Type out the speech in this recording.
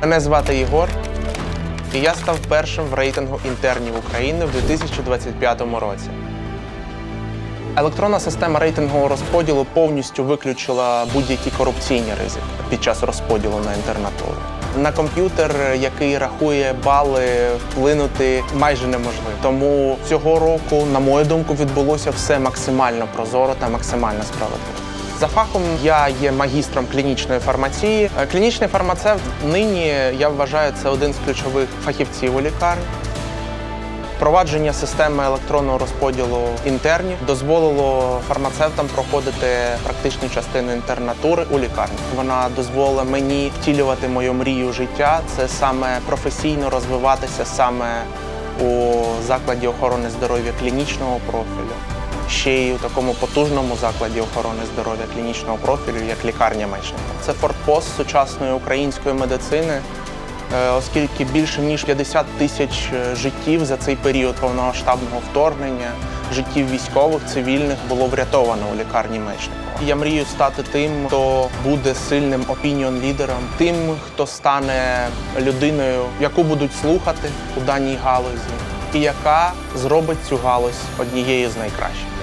Мене звати Єгор, і я став першим в рейтингу інтернів України в 2025 році. Електронна система рейтингового розподілу повністю виключила будь-які корупційні ризики під час розподілу на інтернатуру. На комп'ютер, який рахує бали, вплинути майже неможливо. Тому цього року, на мою думку, відбулося все максимально прозоро та максимально справедливо. За фахом я є магістром клінічної фармації. Е, Клінічний фармацевт нині я вважаю це один з ключових фахівців у лікарні. Впровадження системи електронного розподілу інтернів дозволило фармацевтам проходити практичну частину інтернатури у лікарні. Вона дозволила мені втілювати мою мрію життя. Це саме професійно розвиватися саме у закладі охорони здоров'я клінічного профілю. Ще й у такому потужному закладі охорони здоров'я клінічного профілю, як лікарня Мечника. Це фортпост сучасної української медицини, Е, оскільки більше ніж 50 тисяч е, життів за цей період повномасштабного вторгнення, життів військових, цивільних було врятовано у лікарні Мечникова. Я мрію стати тим, хто буде сильним опініон-лідером, тим, хто стане людиною, яку будуть слухати у даній галузі, і яка зробить цю галузь однією з найкращих.